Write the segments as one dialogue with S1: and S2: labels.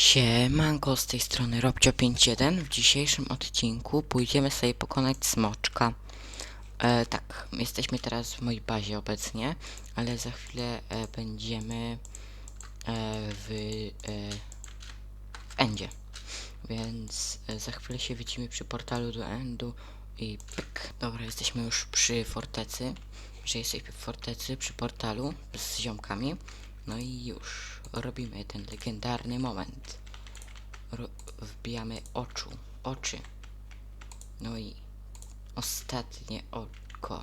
S1: Siemanko, z tej strony Robcio51. W dzisiejszym odcinku pójdziemy sobie pokonać smoczka. E, tak, jesteśmy teraz w mojej bazie obecnie, ale za chwilę e, będziemy e, w, e, w Endzie. Więc e, za chwilę się widzimy przy portalu do Endu i pyk. Dobra, jesteśmy już przy fortecy. Że jesteśmy w fortecy, przy portalu z ziomkami. No i już robimy ten legendarny moment. Ro wbijamy oczu, oczy. No i ostatnie oko.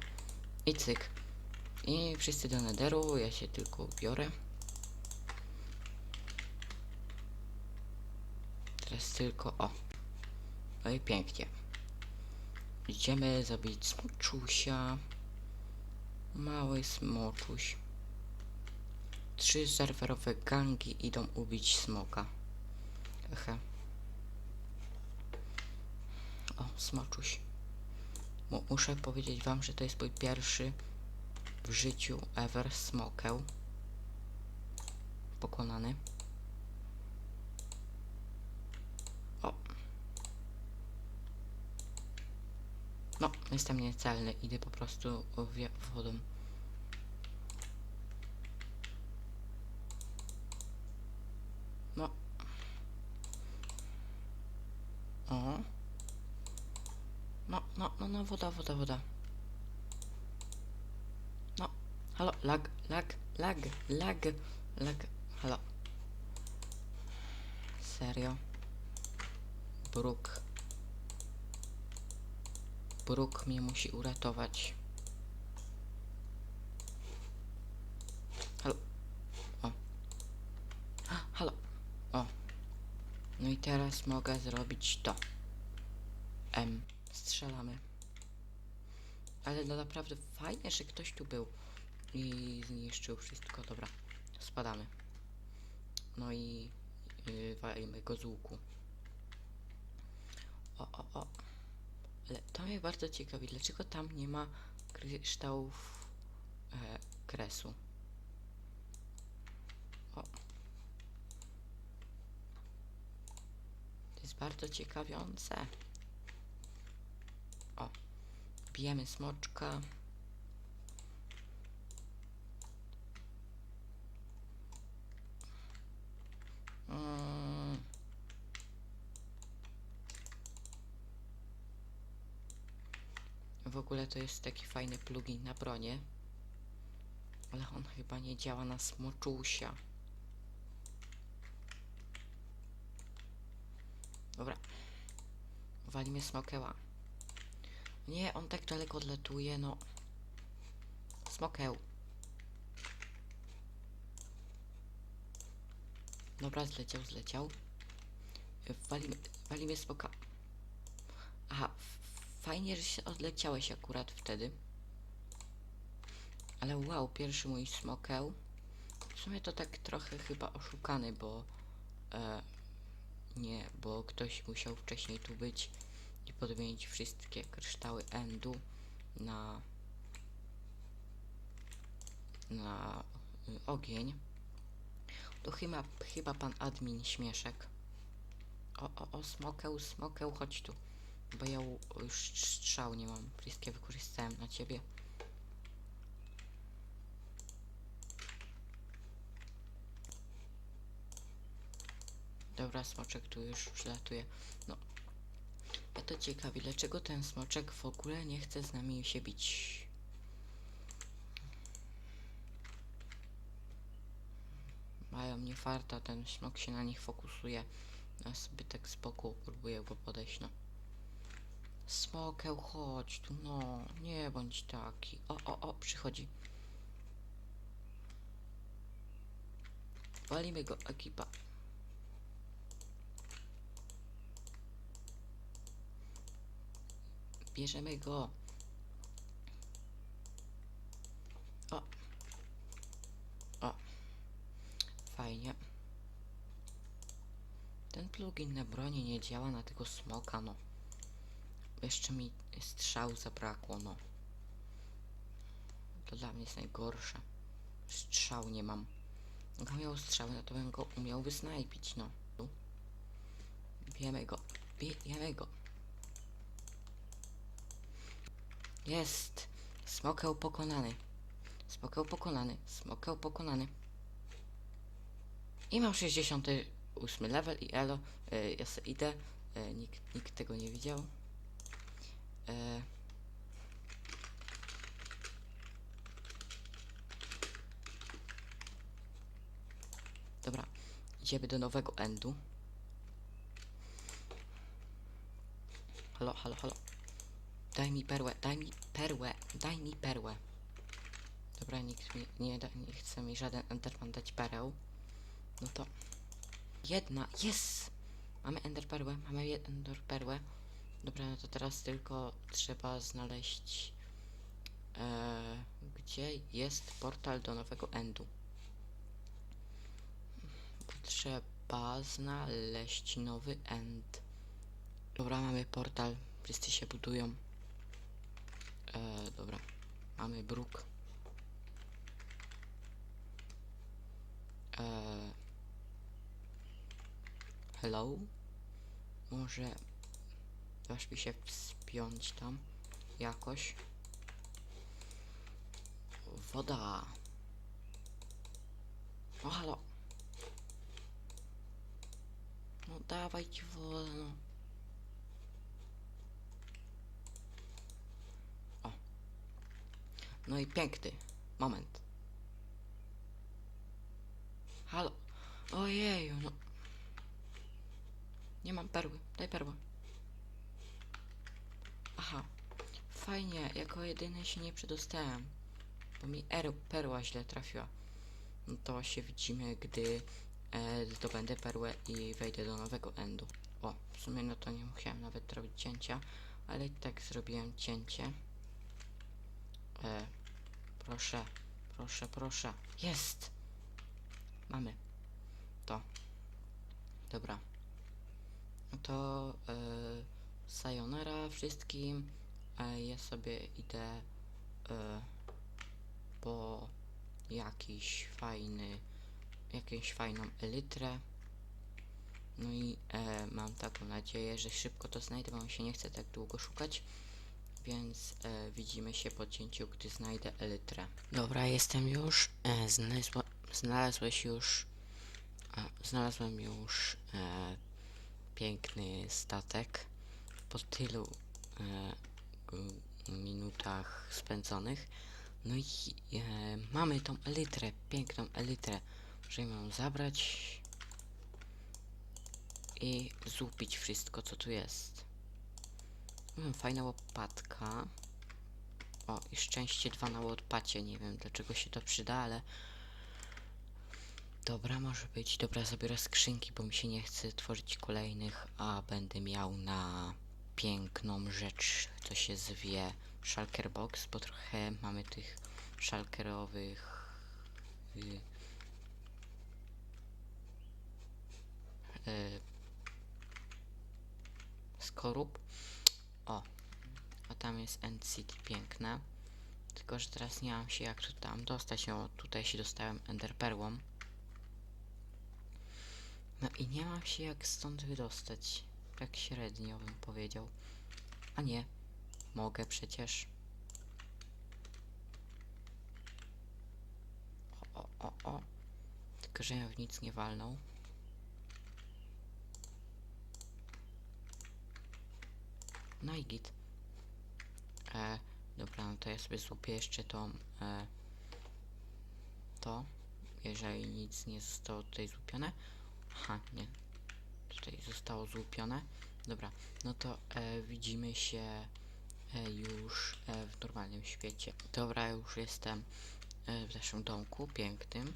S1: I cyk. I wszyscy do nederu, ja się tylko biorę. Teraz tylko o. No i pięknie. Idziemy zabić smoczusia. Mały smoczuś. Trzy serwerowe gangi idą ubić smoka. Ehe. O, smoczuś. Mu muszę powiedzieć wam, że to jest mój pierwszy w życiu ever smokeł. Pokonany. O. No, jestem niecelny. Idę po prostu w wodą. No. O. No, no, no, no, woda, woda, woda. No, halo, lag, lag, lag, lag, lag, halo. Serio? Bruk. Bruk mnie musi uratować. Halo. O. Halo. O. No i teraz mogę zrobić to. M. Strzelamy. Ale no naprawdę fajnie, że ktoś tu był i zniszczył wszystko. Dobra, spadamy. No i yy, walimy go z łuku. O, o, o. Ale to mnie bardzo ciekawi, dlaczego tam nie ma kryształów e, kresu. O. To jest bardzo ciekawiące. O. Bijemy smoczka. Mm. W ogóle to jest taki fajny plugin na bronię. Ale on chyba nie działa na smoczusia. Dobra. Walimy smokeła. Nie, on tak daleko odlatuje, no. Smokeł. Dobra, zleciał, zleciał. Walimy, walimy smoka. Aha, fajnie, że się odleciałeś akurat wtedy. Ale wow, pierwszy mój smokeł. W sumie to tak trochę chyba oszukany, bo... E, nie, bo ktoś musiał wcześniej tu być i podmienić wszystkie kryształy endu na na y, ogień. To chyba, chyba pan admin śmieszek. O, o, o, smokeł, smokeł, chodź tu. Bo ja u- już strzał nie mam. Wszystkie wykorzystałem na ciebie. Dobra, smoczek tu już przylatuje. No. A to ciekawi, dlaczego ten smoczek w ogóle nie chce z nami się bić? Mają mnie farta, ten smok się na nich fokusuje. Ja sobie tak z boku próbuję go podejść, no. Smokeł, chodź tu, no. Nie bądź taki. O, o, o, przychodzi. Walimy go, ekipa. Bierzemy go. O. O. Fajnie. Ten plugin na broni nie działa na tego smoka, no. Jeszcze mi strzał zabrakło, no. To dla mnie jest najgorsze. Strzał nie mam. Gdybym miał strzały, no to bym go umiał wysnajpić, no. Bijemy go. Bijemy go. Jest. Smokeł pokonany. Smokeł pokonany. Smokeł pokonany. I mam 68 level i elo. E, ja se idę. E, nikt, nikt tego nie widział. E, dobra. Idziemy do nowego endu. Halo, halo, halo. Daj mi perłę, daj mi perłę, daj mi perłę. Dobra, nikt mi nie, da, nie chce mi żaden enderman dać pereł. No to jedna, yes! Mamy ender perłę, mamy je- ender perłę. Dobra, no to teraz tylko trzeba znaleźć e, gdzie jest portal do nowego endu. Trzeba znaleźć nowy end. Dobra, mamy portal. Wszyscy się budują. E, dobra. Mamy bruk. E, hello? Może dasz mi się wspiąć tam jakoś? Woda. O, halo. No dawaj ci wodę. No i piękny moment. Halo. Ojeju, no. Nie mam perły. Daj perłę. Aha. Fajnie, jako jedyny się nie przedostałem. Bo mi er, perła źle trafiła. No to się widzimy, gdy e, zdobędę perłę i wejdę do nowego endu. O, w sumie no to nie musiałem nawet robić cięcia, ale i tak zrobiłem cięcie. E, proszę, proszę, proszę. Jest! Mamy. To. Dobra. No to e, sayonara wszystkim. E, ja sobie idę e, po jakiś fajny, jakąś fajną elytrę. No i e, mam taką nadzieję, że szybko to znajdę, bo mi się nie chce tak długo szukać. Więc e, widzimy się po cięciu, gdy znajdę elytrę. Dobra, jestem już. E, znalazła, znalazłeś już. A, znalazłem już e, piękny statek. Po tylu e, minutach spędzonych. No i e, mamy tą elytrę, piękną elytrę. Możemy ją zabrać i złupić wszystko, co tu jest. Mm, fajna łopatka. O, i szczęście dwa na łopacie. Nie wiem, dlaczego się to przyda, ale... Dobra, może być. Dobra, zabiorę skrzynki, bo mi się nie chce tworzyć kolejnych, a będę miał na piękną rzecz, co się zwie Shulker Box, bo trochę mamy tych szalkerowych y, y, skorup. O, a tam jest End City piękne. Tylko, że teraz nie mam się jak tam dostać. No, tutaj się dostałem Ender Perłą. No i nie mam się jak stąd wydostać. Tak średnio bym powiedział. A nie. Mogę przecież. O, o, o, o. Tylko, że ja w nic nie walnął. No i git. E, dobra, no to ja sobie złupię jeszcze tą e, to, jeżeli nic nie zostało tutaj złupione. Aha, nie. Tutaj zostało złupione. Dobra, no to e, widzimy się e, już e, w normalnym świecie. Dobra, już jestem e, w naszym domku pięknym.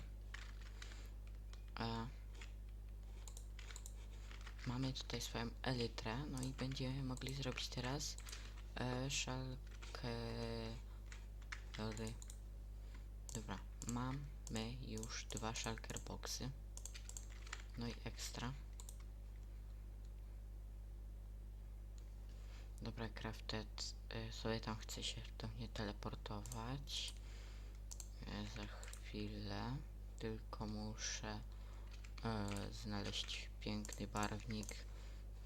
S1: E, mamy tutaj swoją elytrę, no i będziemy mogli zrobić teraz e, szalkę. Dobra, mamy już dwa shulker boxy. No i ekstra. Dobra, Crafted y, sobie tam chce się do mnie teleportować. Y, za chwilę. Tylko muszę y, znaleźć piękny barwnik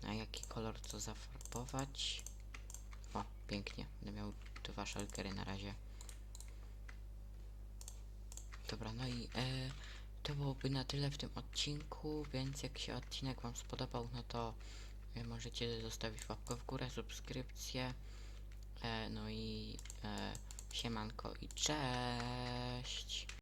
S1: A jaki kolor co zafarbować? O, pięknie. Będę miał dwa szalkery na razie. Dobra, no i e, to byłoby na tyle w tym odcinku, więc jak się odcinek Wam spodobał, no to e, możecie zostawić łapkę w górę, subskrypcję. E, no i e, siemanko i cześć!